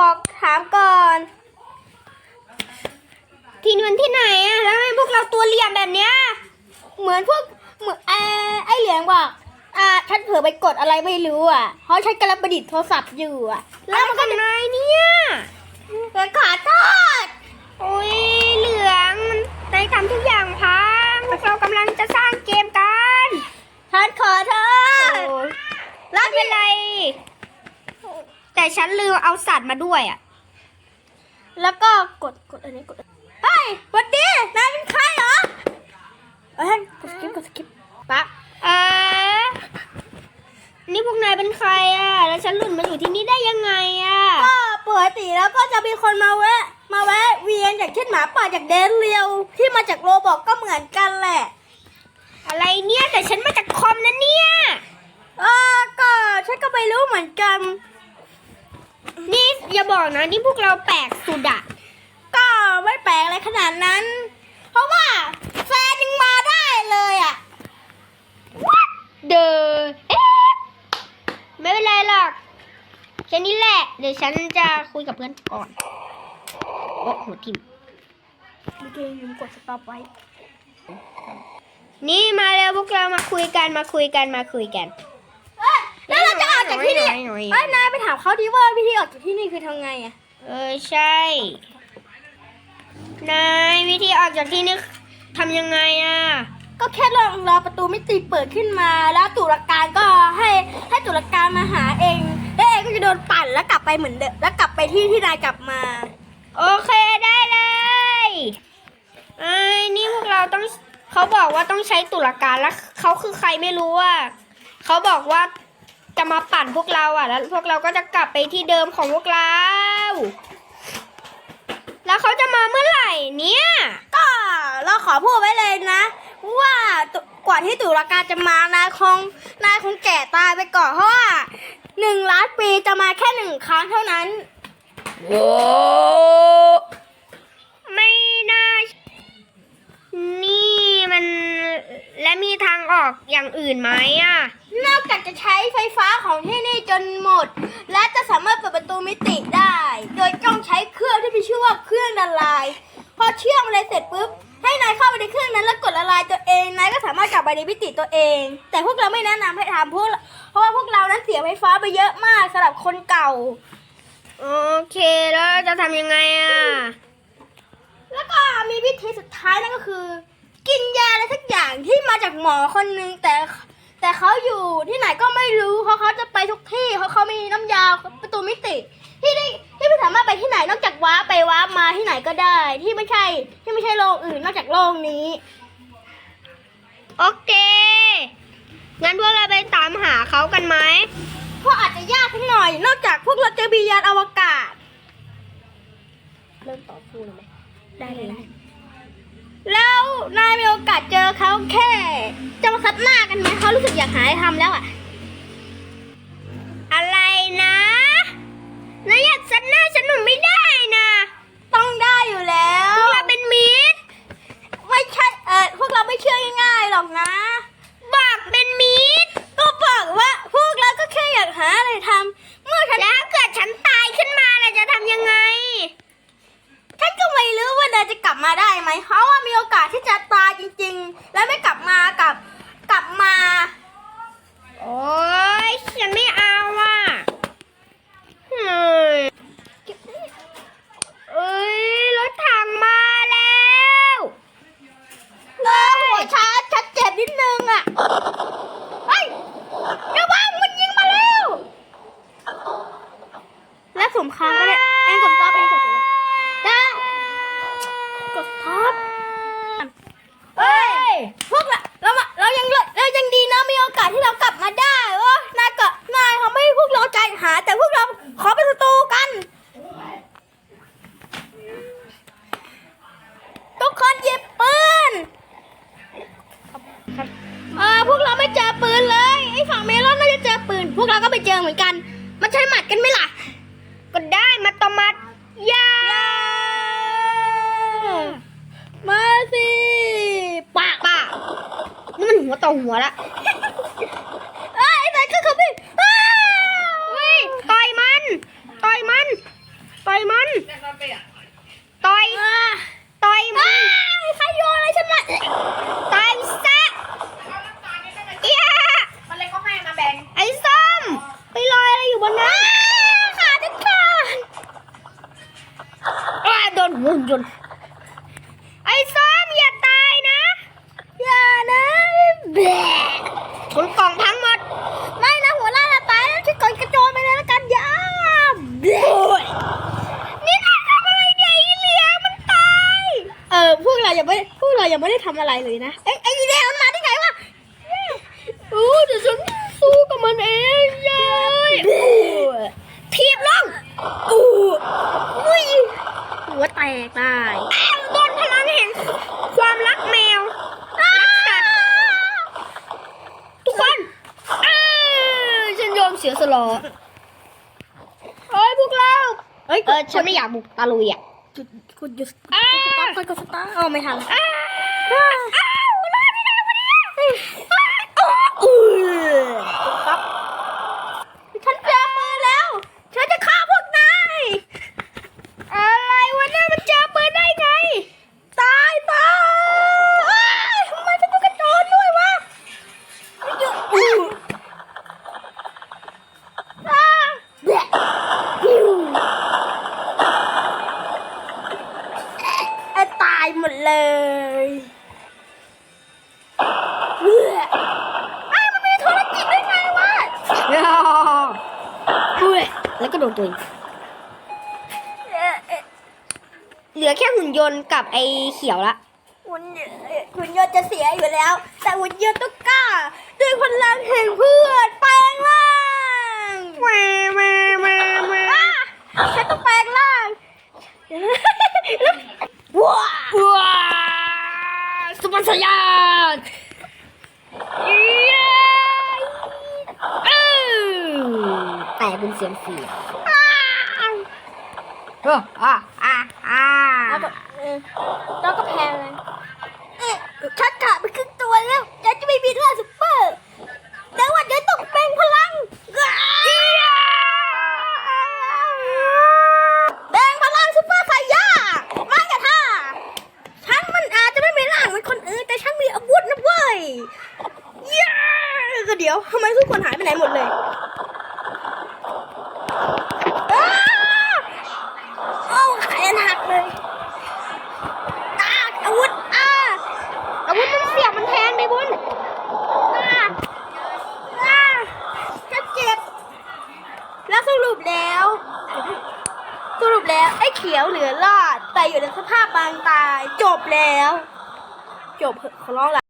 บอกถามก่อน ที่นี่มันที่ไหนอะแล้วทำไมพวกเราตัวเหลี่ยมแบบเนี้ย เหมือนพวกเหมือนไอ้ไอ้เหลียงบอกอ่าฉันเผลอไปกดอะไรไม่รู้อะ เพราะฉันกำลังประดิษฐ์โทรศัพท์อยู่อะ แล้วมันก็นายเนี่ยขอโทษโอ้ยเหลืองมันได้ทำทุกอย่างพังเรากำลังจะสร้างเกมกันฉันขอโทษแล้วเป็นไร แต่ฉันลืมเอาสัตว์มาด้วยอะ แล้วก็กดกดอันนี้กดเฮ้ยสวัสดีนายเป็นใครเหรอเอ้ยกดสกิปกดสกิปปะเออนี่พวกนายเป็นใครอะ แล้วฉันหลุดมาอยู่ที่นี่ได้ยังไงอะ ก็ปกติแล้วก็จะมีคนมาแวะ มาแวะเวียนอย่างเช่นหมาป่าจากเดนเรียว ที่มาจากโรบอกก็เหมือนกันแหละ อะไรเนี่ยแต่ฉันมาจากคอมนะเนี่ย เออก็ฉันก็ไม่รู้เหมือนกัน นี่อย่าบอกนะนี่พวกเราแปลกสุดอะก็ไม่แปลกอะไรขนาดนั้น เพราะว่าแฟนยังมาได้เลยอะเดอเอ๊ะไม่เป็นไรหรอกแค่นี้แหละ เดี๋ยวฉันจะคุยกับเพื่อนก่อน โอ้หัวทิมเมื่อกี้ลืมกดสต็อปไว้ นี่มาแล้วพวกเรามาคุยกันมาคุยกันมาคุยกันเอ้ยแล้วเราจะออก จากที่นี่หน่อยหน่อยหน่อยเอ้ยนายไปถามเขาดีว่าวิธีออกจากที่นี่คือทำไงอะเออใช่ นายวิธีออกจากที่นี่ทำยังไงอะก็แค่รอรอประตูมิติเปิดขึ้นมา แล้วตุลาการก็ให้ให้ตุลาการมาหาเอง แล้วเองก็จะโดนปั่นแล้วกลับไปเหมือนเดิมแล้วกลับไปที่ที่นายกลับมา โอเคได้เลยไอ้ยนี่พวกเราต้องเขาบอกว่าต้องใช้ตุลาการแล้วเขาคือใครไม่รู้อะเขาบอกว่า จะมาปั่นพวกเราอะ แล้วพวกเราก็จะกลับไปที่เดิมของพวกเรา แล้วเขาจะมาเมื่อไหร่เนี่ย ก็เราขอพูดไว้เลยนะ ว่าตุกว่าที่ตุลาการจะมานายคงนายคงแก่ตายไปก่อนเพราะว่าหนึ่งล้านปีจะมาแค่หนึ่งครั้งเท่านั้น โอ้ไม่น่านี่มันและมีทางออกอย่างอื่นไหมอะนอก จะใช้ไฟฟ้าของที่นี่จนหมด และจะสามารถเปิดประตูมิติได้ โดยต้องใช้เครื่องที่มีชื่อว่าเครื่องละลาย พอเชื่อมอะไรเสร็จปุ๊บให้นายเข้าไปในเครื่องนั้นแล้วกดละลายตัวเองนายก็สามารถกลับไปในมิติตัวเอง แต่พวกเราไม่แนะนำให้ทำพวกเพราะว่าพวกเรานั้นเสียไฟฟ้าไปเยอะมากสำหรับคนเก่า โอเคแล้วจะทำยังไงอะแล้วก็มีวิธีสุดท้ายนั่นก็คือ กินยาอะไรสักอย่างที่มาจากหมอคนนึงแต่ แต่เขาอยู่ที่ไหนก็ไม่รู้เพราะเขาจะไปทุกที่เพราะเขามีน้ำยาประตูมิติ ที่ได้ที่ไม่สามารถไปที่ไหนนอกจากว้าร์ปไปว้าร์ปมาที่ไหนก็ได้ ที่ไม่ใช่ที่ไม่ใช่โลกอื่นนอกจากโลกนี้ โอเค งั้นพวกเราไปตามหาเขากันไหมเพราะอาจจะยากสักหน่อย นอกจากพวกเราจะมียานอวกาศ เริ่มต่อสู้เลยไหมได้เลย แล้วนายมีโอกาสเจอเขาแค่จะมาซัดหน้ากันไหมเขารู้สึกอยากหาอะไรทำแล้วอะอะไรนะแล้วอยากซัดหน้าฉันหนูไม่ได้นะ ต้องได้อยู่แล้วพวกเราเป็นมิตรไม่ใช่เออพวกเราไม่เชื่อง่ายๆหรอกนะ บอกเป็นมิตรก็บอกว่าพวกเราก็แค่อยากหาอะไรทำเมื่อฉันแล้วเกิดฉันตายขึ้นมาเราจะทำยังไง ฉันก็ไม่รู้ว่านายจะกลับมาได้ไหมเพราะว่า โอกาสที่จะตายจริง ๆ และไม่กลับมากับกลับมา โอ๊ยฉันไม่เอาอะเฮ้ยเอ้ยรถถังมาแล้วเออหัวช้าชัดเจ็บนิดนึงอะเฮ้ยระวังมันยิงมาแล้ว และสมครั้งก็ได้เอ็งกดสต็อปเอ็งกดสต็อปได้กดสต็อป เอ้ย พวกเราเรามาเรายังเรายังดีนะมีโอกาสที่เรากลับมาได้โอ้นายก็นายเขาไม่ให้พวกเราใจหายแต่พวกเราขอเป็นศัตรูกัน ทุกคนหยิบปืนเออพวกเราไม่เจอปืนเลยไอ้ฝั่งเมลอนน่าจะเจอปืน พวกเราก็ไปเจอเหมือนกัน มันใช้หมัดกันไหมล่ะ ก็ได้มาตอมัด หัวต่อหัวละ เอ้ยไอ้ไหนก็เขาพี่อ้าว เฮ้ย ต่อยมัน ต่อยมัน ยนต์ ไอ้ส้มอย่าตายนะ อย่านะแบะชนกล่องพังหมด ไม่นะหัวล่าจะตายแล้วช่วยกดกระโจนไปเลยละกันอย่าแบะนี่นายทำอะไรเนี่ยไอ้เหลียมันตาย เออพว กเรายังไม่พวกเรายังไม่ได้ทำอะไรเลยนะ เอ้ยไอ้เหลียมันมาได้ไงวะโอ้เดี๋ยวฉันสู้กับมันเองยายทีบลงอู้อุ้ยหัวแตกได้อ้าวโดนพลังแห่งความรักแมวรักสัตว์ทุกคนอ้าวฉันยอมเสียสละเฮ้ยพวกเราเฮ้ย เออฉันไม่อยากบุกตะลุยอะจุดคุณหยุดอ้า วสตาร์ทกดสตาร์โอ้ไม่ทันอ้าวอ้าวรอดไม่ได้วะเนี่ยอ้าวอู้ปั๊บ ฉันเจอมือแล้ว ฉันจะฆ่าพวกนาย อะไรวะเนี่ยมันเจอปืนได้ไง ตายตายอ้ายทำไมฉันต้องกระโจนด้วยวะอู้อ้าแบะฮิวไอ้ตายหมดเลยเบื่อไอ้มันมีธุรกิจได้ไงวะ อุ้ ยแล้วก็โดนตัวเองเอ่อเอ่อเหลือแค่หุ่นยนต์กับไอ้เขียวละ หุ่นยนต์หุ่นยนต์จะเสียอยู่แล้ว แต่หุ่นยนต์ต้องกล้าด้วยพลังแห่งเพื่อนแปลงร่างแม่แม่แม่แม่อะฉันต้องแปลงร่างว้าว้าสุปันสยานเย้เออแต่เป็นเสียงเสียงเอออะอะอะแล้วก็เออแล้วก็แพงเลยเอ๊ะฉันขาดไปครึ่งตัวแล้วฉันจะไม่มีเลือดซุปเปอร์แล้ววันนี้ต้องแปลงพลังแปลงพลังซุปเปอร์ไซย่าไม่กระท่าฉันมันอาจจะไม่มีร่างเหมือนคนอื่นแต่ฉันมีอาวุธนะเว้ยเย้ก็เดี๋ยวทำไมทุกคนหายไปไหนหมดเลยอ้าโอ้แขนหักเลยอาอาวุธอา อาวุธมันเสียบมันแทงในบุญ อาอาจะเจ็บ แล้วสรุปแล้ว สรุปแล้วไอ้ เขียวเหลือรอด แต่อยู่ในสภาพบางตาย จบแล้ว จบเขอร้องละ